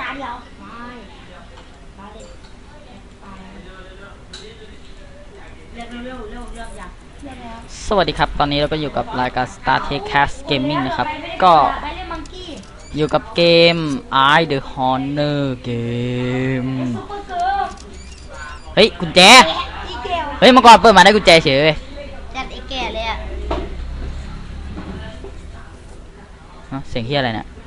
ตาเดียวไม่ตาเด็กตายเรียกเร็วๆเร็วเรียกอย่างเรียกแล้วสวัสดีครับ ตอนนี้เราก็อยู่กับรายการ Star Trek Cast Gaming นะครับ ก็ไปเล่นมังกี้อยู่กับเกม I the Honor Game ซุปเปอร์เกิร์ลเฮ้ยกุญแจอีเกลเฮ้ยเมื่อก่อนเปิดมาได้กุญแจเฉยเว้ยจัดไอ้แก่เลยอะฮะเสียงเฮียอะไรเนี่ยอะอะอะ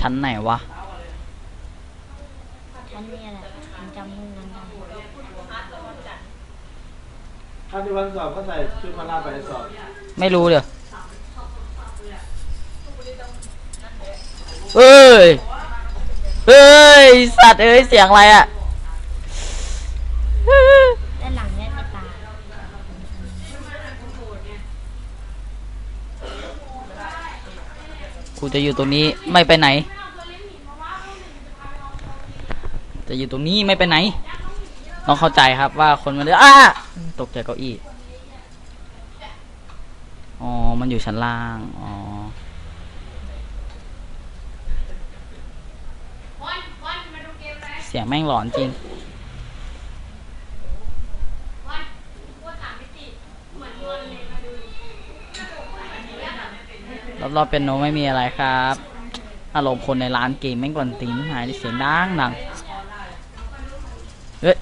ชั้นไหนวะฉันนี่ยแหละผมจำไมึงนั้นได้ถ้าที่วันสอบก็ใส่ชุดพละไปสอบ ไม่รู้เดี๋ยวเอ้ยเฮ้ย สัตว์เอ้ย เสียงอะไรอะ ด้านหลังเนี่ยไม่ตาย กูจะอยู่ตรงนี้ไม่ไปไหน จะอยู่ตรงนี้ไม่ไปไหน ต้องเข้าใจครับว่าคนมันเดืออ้าตกใจเก้าอี้อ๋อ มันอยู่ชั้นล่าง อ๋อเสียงแม่งหลอนจริง รอบๆเป็นโนไม่มีอะไรครับ อารมณ์คนในร้านเกมแม่งกวนตีนหายเสียงดังดังเฮ้ย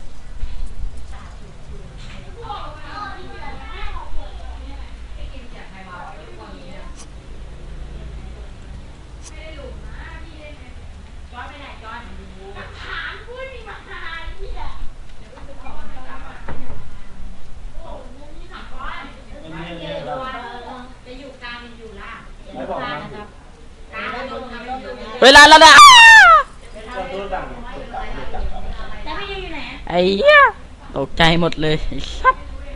ไม่บอกนะ เวลาแล้วนะก็ตัวต่างตัวต่างตัวต่างแต่พี่ยูอยู่ไหนไอ้เหี้ยตกใจหมดเลยไอ้สัส